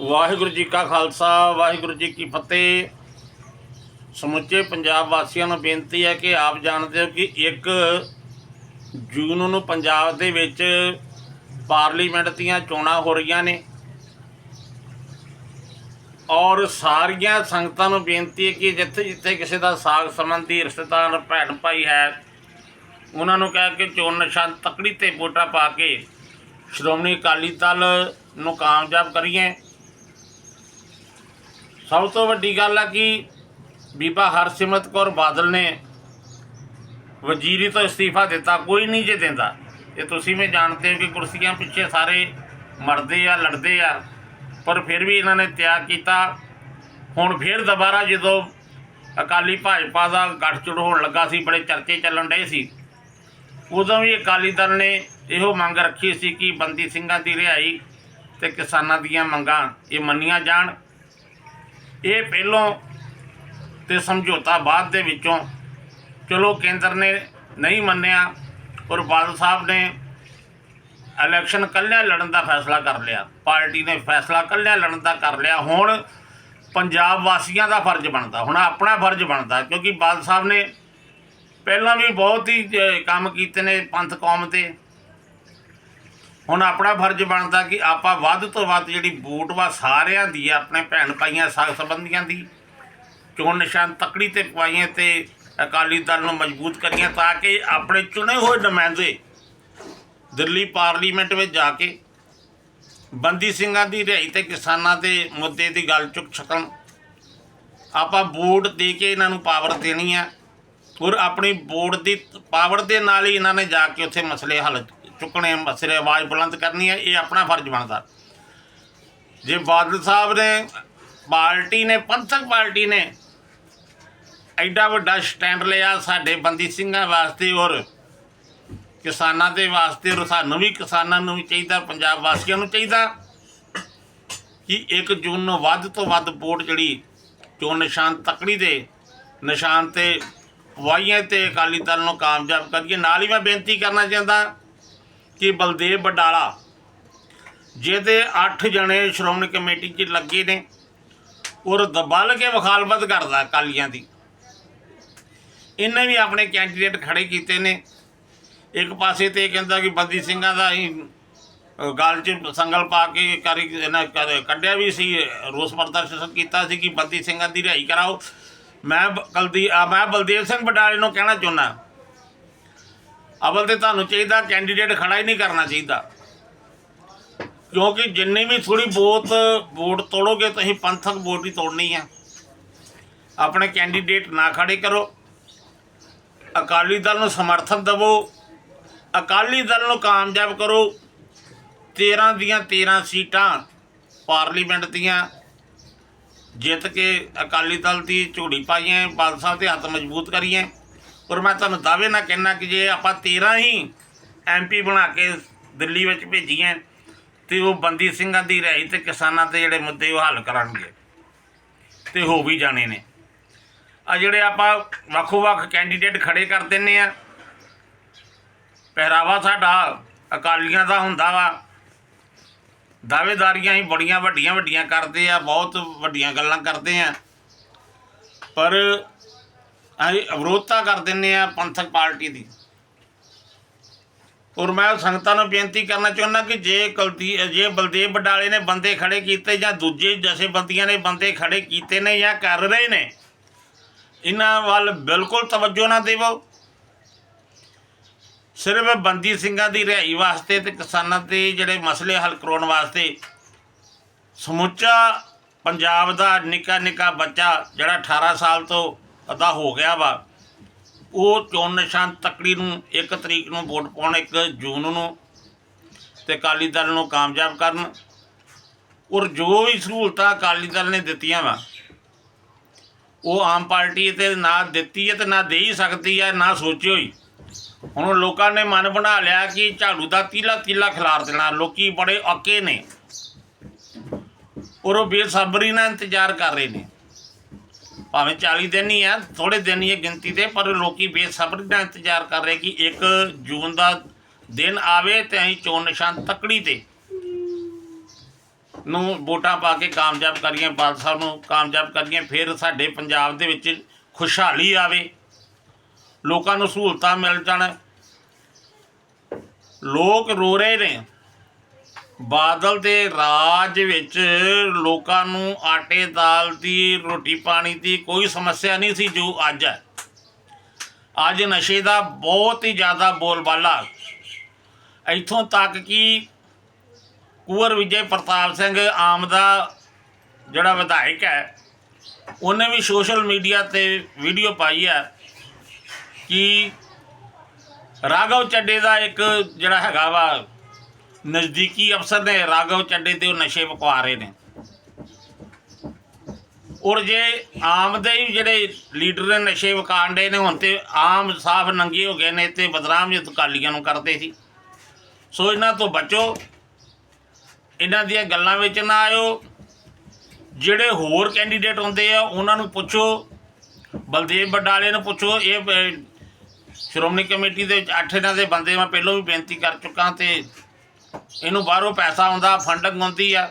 ਵਾਹਿਗੁਰੂ ਜੀ ਕਾ ਖਾਲਸਾ, ਵਾਹਿਗੁਰੂ ਜੀ ਕੀ ਫਤਿਹ। ਸਮੁੱਚੇ ਪੰਜਾਬ ਵਾਸੀਆਂ ਨੂੰ ਬੇਨਤੀ ਹੈ ਕਿ ਆਪ ਜਾਣਦੇ ਹੋ ਕਿ 1 ਜੂਨ ਨੂੰ ਪੰਜਾਬ ਦੇ ਵਿੱਚ ਪਾਰਲੀਮੈਂਟ ਦੀਆਂ ਚੋਣਾਂ ਹੋ ਰਹੀਆਂ ਨੇ। ਔਰ ਸਾਰੀਆਂ ਸੰਗਤਾਂ ਨੂੰ ਬੇਨਤੀ ਹੈ ਕਿ ਜਿੱਥੇ ਜਿੱਥੇ ਕਿਸੇ ਦਾ ਸਾਗ ਸੰਬੰਧੀ ਰਿਸ਼ਤੇਦਾਰ, ਭੈਣ ਭਾਈ ਹੈ, ਉਹਨਾਂ ਨੂੰ ਕਹਿ ਕੇ ਚੋਣ ਨਿਸ਼ਾਨ ਤਕੜੀ ਤੇ ਵੋਟਾਂ ਪਾ ਕੇ ਸ਼੍ਰੋਮਣੀ ਅਕਾਲੀ ਦਲ ਨੂੰ ਕਾਮਯਾਬ ਕਰੀਏ। ਸਭ ਤੋਂ ਵੱਡੀ ਗੱਲ ਆ ਕਿ ਬੀਬਾ ਹਰਸਿਮਰਤ ਕੌਰ ਬਾਦਲ ਨੇ ਵਜ਼ੀਰੀ ਤੋਂ ਅਸਤੀਫਾ ਦਿੱਤਾ, ਕੋਈ ਨਹੀਂ ਜੇ ਦਿੰਦਾ। ਇਹ ਤੁਸੀਂ ਵੀ ਜਾਣਦੇ ਹੋ ਕਿ ਕੁਰਸੀਆਂ ਪਿੱਛੇ ਸਾਰੇ ਮਰਦੇ ਆ, ਲੜਦੇ ਆ, ਪਰ ਫਿਰ ਵੀ ਇਹਨਾਂ ਨੇ ਤਿਆਗ ਕੀਤਾ। ਹੁਣ ਫਿਰ ਦੁਬਾਰਾ ਜਦੋਂ ਅਕਾਲੀ ਭਾਜਪਾ ਦਾ ਗੱਠਜੋੜ ਹੋਣ ਲੱਗਾ ਸੀ, ਬੜੇ ਚਰਚੇ ਚੱਲਣ ਡਏ ਸੀ, ਉਦੋਂ ਵੀ ਅਕਾਲੀ ਦਲ ਨੇ ਇਹੋ ਮੰਗ ਰੱਖੀ ਸੀ ਕਿ ਬੰਦੀ ਸਿੰਘਾਂ ਦੀ ਰਿਹਾਈ ਤੇ ਕਿਸਾਨਾਂ ਦੀਆਂ ਮੰਗਾਂ ਇਹ ਮੰਨੀਆਂ ਜਾਣ। ਇਹ ਪਹਿਲੋਂ ਤੇ ਸਮਝੌਤਾ ਬਾਅਦ ਦੇ ਵਿੱਚੋਂ ਚਲੋ ਕੇਂਦਰ ਨੇ ਨਹੀਂ ਮੰਨਿਆ ਔਰ ਬਾਦਲ ਸਾਹਿਬ ਨੇ ਇਲੈਕਸ਼ਨ ਕੱਲਿਆਂ ਲੜਨ ਦਾ ਫੈਸਲਾ ਕਰ ਲਿਆ। ਪਾਰਟੀ ਨੇ ਫੈਸਲਾ ਕੱਲਿਆਂ ਲੜਨ ਦਾ ਕਰ ਲਿਆ। ਹੁਣ ਪੰਜਾਬ ਵਾਸੀਆਂ ਦਾ ਫਰਜ਼ ਬਣਦਾ। ਹੁਣ ਆਪਣਾ ਫਰਜ਼ ਬਣਦਾ ਕਿਉਂਕਿ ਬਾਦਲ ਸਾਹਿਬ ਨੇ ਪਹਿਲਾਂ ਵੀ ਬਹੁਤ ਹੀ ਕੰਮ ਕੀਤੇ ਨੇ ਪੰਥ ਕੌਮ ਤੇ। ਹੁਣ ਆਪਣਾ ਫਰਜ਼ ਬਣਦਾ ਕਿ ਆਪਾਂ ਵੱਧ ਤੋਂ ਵੱਧ ਜਿਹੜੀ ਵੋਟ ਵਾ ਸਾਰਿਆਂ ਦੀ ਆ, ਆਪਣੇ ਭੈਣ ਭਾਈਆਂ ਸਾਗ ਸੰਬੰਧੀਆਂ ਦੀ ਚੋਣ ਨਿਸ਼ਾਨ ਤਕੜੀ ਤੇ ਪਵਾਈਏ ਤੇ ਅਕਾਲੀ ਦਲ ਨੂੰ ਮਜ਼ਬੂਤ ਕਰੀਏ ਤਾਂ ਕਿ ਆਪਣੇ ਚੁਣੇ ਹੋਏ ਨੁਮਾਇੰਦੇ ਦਿੱਲੀ ਪਾਰਲੀਮੈਂਟ ਵਿੱਚ ਜਾ ਕੇ ਬੰਦੀ ਸਿੰਘਾਂ ਦੀ ਰਿਹਾਈ ਤੇ ਕਿਸਾਨਾਂ ਦੇ ਮੁੱਦੇ ਦੀ ਗੱਲ ਚੁੱਕ ਸਕਣ। ਆਪਾਂ ਵੋਟ ਦੇ ਕੇ ਇਹਨਾਂ ਨੂੰ ਪਾਵਰ ਦੇਣੀ ਆ ਔਰ ਆਪਣੀ ਵੋਟ ਦੀ ਪਾਵਰ ਦੇ ਨਾਲ ਹੀ ਇਹਨਾਂ ਨੇ ਜਾ ਕੇ ਉੱਥੇ ਮਸਲੇ ਹੱਲ ਚੁੱਕਣੇ ਮਸਲੇ ਆਵਾਜ਼ ਬੁਲੰਦ ਕਰਨੀ ਹੈ, ਇਹ ਆਪਣਾ ਫਰਜ਼ ਬਣਦਾ। ਜੇ ਬਾਦਲ ਸਾਹਿਬ ਨੇ, ਪਾਰਟੀ ਨੇ, ਪੰਥਕ ਪਾਰਟੀ ਨੇ ਐਡਾ ਵੱਡਾ ਸਟੈਂਡ ਲਿਆ ਸਾਡੇ ਬੰਦੀ ਸਿੰਘਾਂ ਵਾਸਤੇ ਔਰ ਕਿਸਾਨਾਂ ਦੇ ਵਾਸਤੇ, ਔਰ ਸਾਨੂੰ ਵੀ ਕਿਸਾਨਾਂ ਨੂੰ ਵੀ ਚਾਹੀਦਾ, ਪੰਜਾਬ ਵਾਸੀਆਂ ਨੂੰ ਚਾਹੀਦਾ ਕਿ 1 ਜੂਨ ਨੂੰ ਵੱਧ ਤੋਂ ਵੱਧ ਵੋਟ ਜਿਹੜੀ ਚੋਣ ਨਿਸ਼ਾਨ ਤਕੜੀ ਦੇ ਨਿਸ਼ਾਨ ਤੇ ਵਾਈਆਂ ਤੇ ਅਕਾਲੀ ਦਲ ਨੂੰ ਕਾਮਯਾਬ ਕਰੀਏ। ਨਾਲ ਹੀ ਮੈਂ ਬੇਨਤੀ ਕਰਨਾ ਚਾਹੁੰਦਾ ਕਿ ਬਲਦੇਵ ਬਡਾਲਾ ਜਿਹਦੇ 8 ਜਣੇ ਸ਼੍ਰੋਮਣੀ ਕਮੇਟੀ 'ਚ ਲੱਗੇ ਨੇ ਔਰ ਦਬਲ ਕੇ ਵਖਾਲਬਤ ਕਰਦਾ ਅਕਾਲੀਆਂ ਦੀ। ਇਹਨੇ ਵੀ ਆਪਣੇ ਕੈਂਡੀਡੇਟ ਖੜੇ ਕੀਤੇ ਨੇ। ਇੱਕ ਪਾਸੇ ਤੇ ਇਹ ਕਹਿੰਦਾ ਕਿ ਬੰਦੀ ਸਿੰਘਾਂ ਦਾ ਹੀ ਅ, 'ਚ ਸੰਗਲ ਪਾ ਕੇ ਕਰੀ ਇਹਨਾਂ ਕੱਢਿਆ ਵੀ ਸੀ ਰੋਸ ਪ੍ਰਦਰਸ਼ਨ ਕੀਤਾ ਸੀ ਕਿ ਬੰਦੀ ਸਿੰਘਾਂ ਦੀ ਰਿਹਾਈ ਕਰਾਓ। ਮੈਂ ਬ- ਕਲਦੀ ਮੈਂ ਬਲਦੇਵ ਸਿੰਘ ਬਟਾਲੇ ਨੂੰ ਕਹਿਣਾ ਚਾਹੁੰਦਾ। ਅਵਲ ਤੇ ਤੁਹਾਨੂੰ ਚਾਹੀਦਾ ਕੈਂਡੀਡੇਟ ਖੜਾ ਹੀ ਨਹੀਂ ਕਰਨਾ ਚਾਹੀਦਾ। ਕਿਉਂਕਿ ਜਿੰਨੀ ਵੀ ਥੋੜੀ ਬਹੁਤ ਵੋਟ ਤੋੜੋਗੇ, ਤੁਸੀਂ ਪੰਥਕ ਵੋਟ ਹੀ ਤੋੜਨੀ ਆ। ਆਪਣੇ ਕੈਂਡੀਡੇਟ ਨਾ ਖੜੇ ਕਰੋ। ਅਕਾਲੀ ਦਲ ਨੂੰ ਸਮਰਥਨ ਦਿਵੋ। ਅਕਾਲੀ ਦਲ ਨੂੰ ਕਾਮਯਾਬ ਕਰੋ। 13 ਦੀਆਂ 13 ਸੀਟਾਂ ਪਾਰਲੀਮੈਂਟ ਦੀਆਂ ਜਿੱਤ ਕੇ ਅਕਾਲੀ ਦਲ ਦੀ ਝੋੜੀ ਪਾਈਆਂ ਬਾਦਲ ਸਾਹਿਬ ਦੇ ਹੱਥ ਮਜ਼ਬੂਤ ਕਰੀਏ। ਔਰ ਮੈਂ ਤੁਹਾਨੂੰ ਦਾਅਵੇ ਨਾਲ ਕਹਿਣਾ ਕਿ ਜੇ ਆਪਾਂ 13 ਹੀ ਐਮਪੀ ਬਣਾ ਕੇ ਦਿੱਲੀ ਵਿੱਚ ਭੇਜੀਏ ਤੇ ਉਹ ਬੰਦੀ ਸਿੰਘਾਂ ਦੀ ਰਿਹਾਈ ਤੇ ਕਿਸਾਨਾਂ ਦੇ ਜਿਹੜੇ ਮੁੱਦੇ ਉਹ ਹੱਲ ਕਰਨਗੇ ਤੇ ਹੋ ਵੀ ਜਾਣੇ ਨੇ। ਆ ਜਿਹੜੇ ਆਪਾਂ ਵੱਖੋ ਵੱਖ ਕੈਂਡੀਡੇਟ ਖੜੇ ਕਰ ਦਿੰਨੇ ਆ, ਪਹਿਰਾਵਾ ਸਾਡਾ ਅਕਾਲੀਆਂ ਦਾ ਹੁੰਦਾ ਵਾ। ਦਾਅਵੇਦਾਰੀਆਂ ਹੀ ਬੜੀਆਂ ਵੱਡੀਆਂ ਵੱਡੀਆਂ ਕਰਦੇ ਆ, ਬਹੁਤ ਵੱਡੀਆਂ ਗੱਲਾਂ ਕਰਦੇ ਆ। ਪਰ ਅਸੀਂ ਅਵਰੋਧਤਾ ਕਰ ਦਿੰਨੇ ਆ ਪੰਥਕ ਪਾਰਟੀ ਦੀ। ਔਰ ਮੈਂ ਸੰਗਤਾਂ ਨੂੰ ਬੇਨਤੀ ਕਰਨਾ ਚਾਹੁੰਦਾ ਕਿ ਜੇ ਕਲਦੀ, ਜੇ ਬਲਦੇਵ ਬਡਾਲੇ ਨੇ ਬੰਦੇ ਖੜੇ ਕੀਤੇ ਜਾਂ ਦੂਜੇ ਜਥੇਬੰਦੀਆਂ ਨੇ ਬੰਦੇ ਖੜੇ ਕੀਤੇ ਨੇ ਜਾਂ ਕਰ ਰਹੇ ਨੇ, ਇਹਨਾਂ ਵੱਲ ਬਿਲਕੁਲ ਤਵੱਜੋ ਨਾ ਦੇਵੋ। ਸਿਰਫ ਬੰਦੀ ਸਿੰਘਾਂ ਦੀ ਰਿਹਾਈ ਵਾਸਤੇ ਤੇ ਕਿਸਾਨਾਂ ਦੇ ਜਿਹੜੇ ਮਸਲੇ ਹੱਲ ਕਰਾਉਣ ਵਾਸਤੇ ਸਮੁੱਚਾ ਪੰਜਾਬ ਦਾ ਨਿੱਕਾ ਨਿੱਕਾ ਬੱਚਾ ਜਿਹੜਾ 18 ਸਾਲ ਤੋਂ ਅਦਾ ਹੋ ਗਿਆ ਵਾ। ਉਹ ਚੋਣ ਨਿਸ਼ਾਨ ਤੱਕੜੀ ਨੂੰ 1 ਤਰੀਕ ਨੂੰ ਵੋਟ ਪਾਉਣ 1 ਜੂਨ ਨੂੰ ਤੇ ਅਕਾਲੀ ਦਲ ਨੂੰ ਕਾਮਯਾਬ ਕਰਨ। ਔਰ ਜੋ ਵੀ ਸਹੂਲਤਾਂ ਅਕਾਲੀ ਦਲ ਨੇ ਦਿੱਤੀਆਂ ਵਾ, ਉਹ ਆਮ ਪਾਰਟੀ ਤੇ ਨਾ ਦਿੱਤੀ ਹੈ ਤੇ ਨਾ ਦੇ ਹੀ ਸਕਦੀ ਹੈ, ਨਾ ਸੋਚਿਓ ਹੀ ਹੁਣ ਲੋਕਾਂ ਨੇ ਮਨ ਬਣਾ ਲਿਆ ਕਿ ਝਾੜੂ ਦਾ ਤੀਲਾ ਤੀਲਾ ਖਿਲਾਰ ਦੇਣਾ, ਲੋਕੀ ਬੜੇ ਔਕੇ ਨੇ। ਔਰ ਉਹ ਬੇਸਬਰੀ ਨਾਲ ਇੰਤਜ਼ਾਰ ਕਰ ਰਹੇ ਨੇ। ਭਾਵੇਂ 40 ਦਿਨ ਹੀ ਆ ਥੋੜੇ ਦਿਨ ਹੀ ਹੈ ਗਿਣਤੀ ਦੇ, ਪਰ ਲੋਕੀ ਬੇਸਬਰੀ ਨਾਲ ਇੰਤਜ਼ਾਰ ਕਰ ਰਹੇ ਕਿ 1 ਜੂਨ ਦਾ ਦਿਨ ਆਵੇ ਤੇ ਅਸੀਂ ਚੋਣ ਨਿਸ਼ਾਨ ਤੱਕੜੀ ਤੇ ਨੂੰ ਵੋਟਾਂ ਪਾ ਕੇ ਕਾਮਯਾਬ ਕਰੀਏ, ਬਾਦਲ ਸਾਹਿਬ ਨੂੰ ਕਾਮਯਾਬ ਕਰੀਏ, ਫਿਰ ਸਾਡੇ ਪੰਜਾਬ ਦੇ ਵਿੱਚ ਖੁਸ਼ਹਾਲੀ ਆਵੇ, ਲੋਕਾਂ ਨੂੰ ਸਹੂਲਤਾਂ ਮਿਲ ਜਾਣ। ਲੋਕ ਰੋ ਰਹੇ ਨੇ। ਬਾਦਲ ਦੇ ਰਾਜ ਵਿੱਚ ਲੋਕਾਂ ਨੂੰ ਆਟੇ ਦਾਲ ਦੀ, ਰੋਟੀ ਪਾਣੀ ਦੀ ਕੋਈ ਸਮੱਸਿਆ ਨਹੀਂ ਸੀ ਜੋ ਅੱਜ ਹੈ। ਅੱਜ ਨਸ਼ੇ ਦਾ ਬਹੁਤ ਹੀ ਜ਼ਿਆਦਾ ਬੋਲਬਾਲਾ। ਇੱਥੋਂ ਤੱਕ ਕਿ ਕੁੰਵਰ ਵਿਜੇ ਪ੍ਰਤਾਪ ਸਿੰਘ ਆਮ ਦਾ ਜਿਹੜਾ ਵਿਧਾਇਕ ਹੈ, ਉਹਨੇ ਵੀ ਸੋਸ਼ਲ ਮੀਡੀਆ ਤੇ ਵੀਡੀਓ ਪਾਈ ਹੈ ਕਿ ਰਾਘਵ ਚੱਡੇ ਦਾ ਇੱਕ ਜਿਹੜਾ ਹੈਗਾ ਵਾ ਨਜ਼ਦੀਕੀ ਅਫਸਰ ਨੇ ਰਾਘਵ ਚੱਡੇ ਤੇ ਉਹ ਨਸ਼ੇ ਵਕਵਾ ਰਹੇ ਨੇ। ਔਰ ਜੇ ਆਮ ਦੇ ਹੀ ਜਿਹੜੇ ਲੀਡਰ ਨੇ ਨਸ਼ੇ ਵਕਾਂਡੇ ਨੇ, ਹੁਣ ਤੇ ਆਮ ਸਾਫ਼ ਨੰਗੇ ਹੋ ਗਏ ਨੇ ਤੇ ਬਦਨਾਮ ਜਿਤ ਕਾਲੀਆਂ ਨੂੰ ਕਰਦੇ ਸੀ। ਸੋ ਇਹਨਾਂ ਤੋਂ ਬਚੋ। ਇਹਨਾਂ ਦੀਆਂ ਗੱਲਾਂ ਵਿੱਚ ਨਾ ਆਇਓ। ਜਿਹੜੇ ਹੋਰ ਕੈਂਡੀਡੇਟ ਹੁੰਦੇ ਆ, ਉਹਨਾਂ ਨੂੰ ਪੁੱਛੋ। ਬਲਦੇਵ ਬਡਾਲੇ ਨੂੰ ਪੁੱਛੋ। ਇਹ ਸ਼੍ਰੋਮਣੀ ਕਮੇਟੀ ਦੇ ਵਿੱਚ ਅੱਠ ਇਹਨਾਂ ਦੇ ਬੰਦੇ ਮੈਂ ਪਹਿਲਾਂ ਵੀ ਬੇਨਤੀ ਕਰ ਚੁੱਕਾ ਤੇ ਇਹਨੂੰ ਬਾਹਰੋਂ ਪੈਸਾ ਆਉਂਦਾ ਫੰਡਿੰਗ ਹੁੰਦੀ ਆ।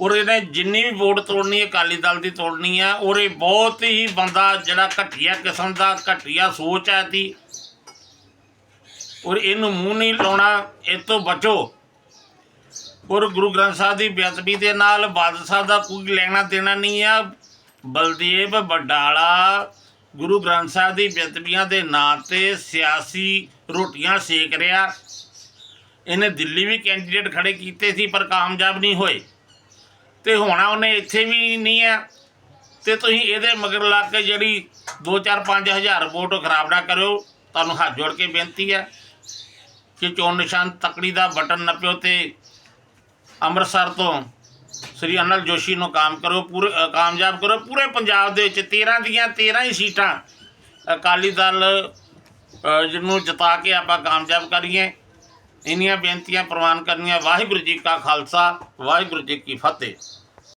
ਔਰ ਇਹਨੇ ਜਿੰਨੀ ਵੀ ਵੋਟ ਤੋੜਨੀ ਹੈ ਅਕਾਲੀ ਦਲ ਦੀ ਤੋੜਨੀ ਆ, ਔਰ ਇਹ ਬਹੁਤ ਹੀ ਬੰਦਾ ਜਿਹੜਾ ਘਟੀਆ ਕਿਸਮ ਦਾ, ਘਟੀਆ ਸੋਚ ਹੈ ਦੀ ਔਰ ਇਹਨੂੰ ਮੂੰਹ ਨਹੀਂ ਲਾਉਣਾ, ਇਹ ਤੋਂ ਬਚੋ। ਔਰ ਗੁਰੂ ਗ੍ਰੰਥ ਸਾਹਿਬ ਦੀ ਬੇਅਦਬੀ ਦੇ ਨਾਲ ਬਾਦਲ ਸਾਹਿਬ ਦਾ ਕੋਈ ਲੈਣਾ ਦੇਣਾ ਨਹੀਂ ਆ। ਬਲਦੇਵ ਬਡਾਲਾ ਗੁਰੂ ਗ੍ਰੰਥ ਸਾਹਿਬ ਦੀ ਬੇਅਦਬੀਆਂ ਦੇ ਨਾਂ ਤੇ ਸਿਆਸੀ ਰੋਟੀਆਂ ਸੇਕ ਰਿਹਾ। ਇਹਨੇ ਦਿੱਲੀ ਵੀ ਕੈਂਡੀਡੇਟ ਖੜੇ ਕੀਤੇ ਸੀ ਪਰ ਕਾਮਯਾਬ ਨਹੀਂ ਹੋਏ। ਤੇ ਹੋਣਾ ਉਹਨੇ ਇੱਥੇ ਵੀ ਨਹੀਂ ਹੈ। ਤੇ ਤੁਸੀਂ ਇਹਦੇ ਮਗਰ ਲੱਗ ਕੇ ਜਿਹੜੀ 2-4 ਹਜ਼ਾਰ ਵੋਟ ਖਰਾਬ ਨਾ ਕਰਿਓ ਤੁਹਾਨੂੰ ਹੱਥ ਜੋੜ ਕੇ ਬੇਨਤੀ ਹੈ ਕਿ ਚੋਣ ਨਿਸ਼ਾਨ ਤਕੜੀ ਦਾ ਬਟਨ ਨੱਪਿਓ ਤੇ ਅੰਮ੍ਰਿਤਸਰ ਤੋਂ ਸ੍ਰੀ ਅਨਲ ਜੋਸ਼ੀ ਨੂੰ ਕਾਮ ਕਰੋ ਪੂਰੇ ਕਾਮਯਾਬ ਕਰੋ। ਪੂਰੇ ਪੰਜਾਬ ਦੇ ਵਿੱਚ 13 ਦੀਆਂ 13 ਹੀ ਸੀਟਾਂ ਅਕਾਲੀ ਦਲ ਅ, ਜਿਹਨੂੰ ਜਿਤਾ ਕੇ ਆਪਾਂ ਕਾਮਯਾਬ ਕਰੀਏ। ਇੰਨੀਆਂ ਬੇਨਤੀਆਂ ਪ੍ਰਵਾਨ ਕਰਨੀਆਂ। ਵਾਹਿਗੁਰੂ ਜੀ ਕਾ ਖਾਲਸਾ ਵਾਹਿਗੁਰੂ ਜੀ ਕੀ ਫਤਿਹ।